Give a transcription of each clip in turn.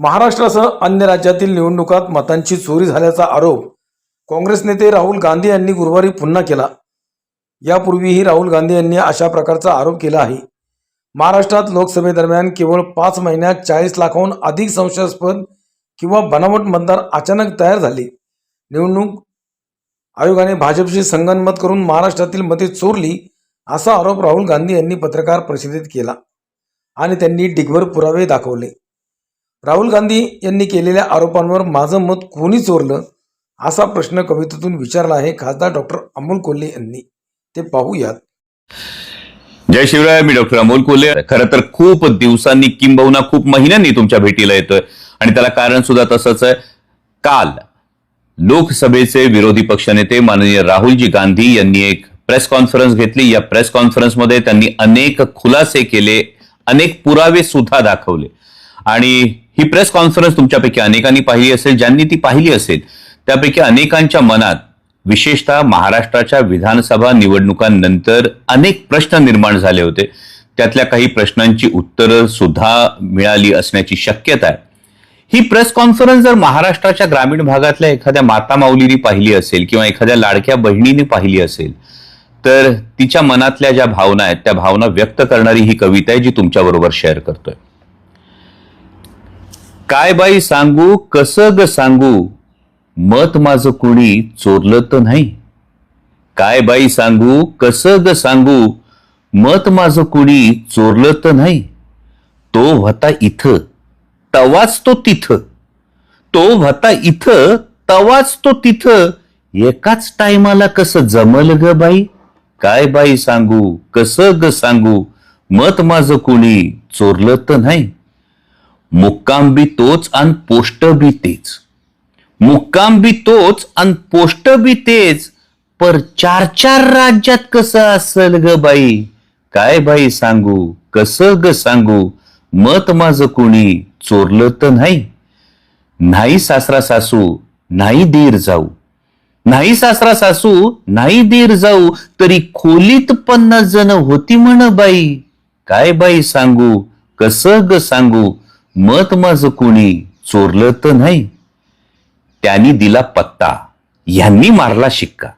महाराष्ट्रासह अन्य राज्यातील निवडणुकात मतांची चोरी झाल्याचा आरोप काँग्रेस नेते राहुल गांधी यांनी गुरुवारी पुन्हा केला. यापूर्वीही राहुल गांधी यांनी अशा प्रकारचा आरोप केला आहे. महाराष्ट्रात लोकसभेदरम्यान केवळ पाच महिन्यात चाळीस लाखाहून अधिक संशयास्पद किंवा बनावट मतदार अचानक तयार झाले. निवडणूक आयोगाने भाजपशी संगनमत करून महाराष्ट्रातील मते चोरली असा आरोप राहुल गांधी यांनी पत्रकार परिषदेत केला आणि त्यांनी डिगभर पुरावे दाखवले. राहुल गांधी यांनी केलेल्या आरोपांवर माझं मत कोणी चोरलं असा प्रश्न कवितेतून विचारला आहे खासदार डॉक्टर अमोल कोल्हे यांनी. ते पाहूयात. जय शिवराय मी डॉक्टर अमोल कोल्हे. खरं तर खूप दिवसांनी किंबहुना खूप महिन्यांनी तुमच्या भेटीला येतोय. आणि त्याला कारण सुद्धा तसंच आहे. काल लोकसभेचे विरोधी पक्षनेते माननीय राहुलजी गांधी यांनी एक प्रेस कॉन्फरन्स घेतली. या प्रेस कॉन्फरन्समध्ये त्यांनी अनेक खुलासे केले अनेक पुरावे सुद्धा दाखवले. आणि ही प्रेस कॉन्फरन्स तुमच्यापैकी अनेकांनी पाहिली असेल ज्यांनी ती पाहिली असेल त्यापैकी अनेकांच्या मनात विशेषतः महाराष्ट्राच्या विधानसभा निवडणुकांनंतर अनेक प्रश्न निर्माण झाले होते. त्यातल्या काही प्रश्नांची उत्तरं सुद्धा मिळाली असण्याची शक्यता आहे. ही प्रेस कॉन्फरन्स जर महाराष्ट्राच्या ग्रामीण भागातल्या एखाद्या माता माऊलीने पाहिली असेल किंवा एखाद्या लाडक्या बहिणीने पाहिली असेल तर तिच्या मनातल्या ज्या भावना आहेत त्या भावना व्यक्त करणारी ही कविता आहे जी तुमच्याबरोबर शेअर करतोय. काय बाई सांगू कसं ग सांगू? मत माझं कुणी चोरलं तर नाही. काय बाई सांगू कसं ग सांगू? मत माझं कुणी चोरलं तर नाही. तो होता इथं तवाच तो तिथं. तो होता इथं तवाच तो तिथं. एकाच टायमाला कसं जमल ग बाई? काय बाई सांगू कसं ग सांगू? मत माझं कुणी चोरलं तर नाही. मुक्काम बी तोच आणि पोस्ट बी तेच. मुक्काम बी तोच आणि पोस्ट बी तेच पर चार चार राज्यात कसं असल ग बाई? काय बाई सांगू? कसं ग सांगू? मत माझं कोणी चोरलं तर नाही. नाही सासरा सासू नाही दीर जाऊ. नाही सासरा सासू नाही दीर जाऊ तरी खोलीत पन्नास जण होती म्हण बाई. काय बाई सांगू? कसं ग सांगू? मत माझं कोणी चोरलं तर नाही. त्यांनी दिला पत्ता ह्यांनी मारला शिक्का.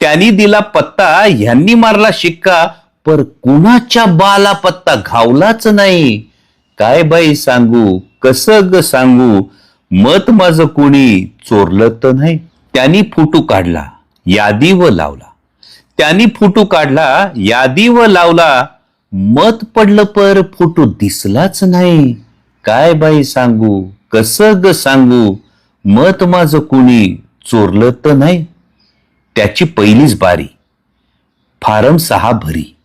त्यांनी दिला पत्ता ह्यांनी मारला शिक्का पर कुणाच्या बाला पत्ता घावलाच नाही. काय बाई सांगू कसं ग सांगू मत माझं कुणी चोरलं तर नाही. त्यांनी फोटो काढला यादी व लावला. त्यांनी फोटो काढला यादी व लावला मत पडलं पर फोटो दिसलाच नाही. काय बाई सांगू? कसं ग सांगू? मत माझं कुणी चोरलं तर नाही. त्याची पहिलीच बारी फारम सहा भरी.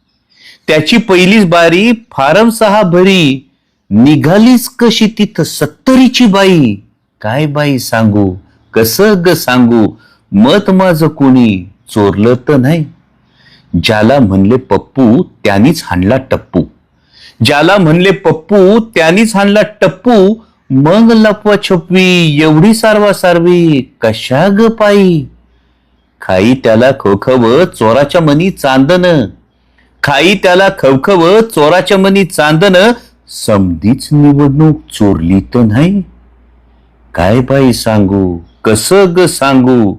त्याची पहिलीच बारी फारम सहा भरी. निघालीच कशी तिथं सत्तरीची बाई? काय बाई सांगू? कसं ग सांगू? मत माझं कुणी चोरलं तर नाही. ज्याला म्हणले पप्पू त्यानीच हाणला टप्पू. ज्याला म्हणले पप्पू त्यानीच हाणला टप्पू. मग लपवा छपवी एवढी सारवा सारवी कशा ग पायी? खाई त्याला खवखव चोराच्या मनी चांदन. खाई त्याला खवखव चोराच्या मनी चांदन. समधीच निवडणूक चोरली तर नाही? काय बाई सांगू? कसं ग सांगू?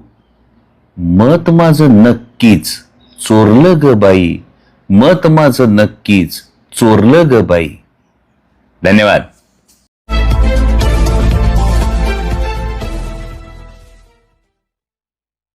मत माझं नक्कीच चोरलं ग बाई. मत माझं नक्कीच चोरलं ग बाई. धन्यवाद.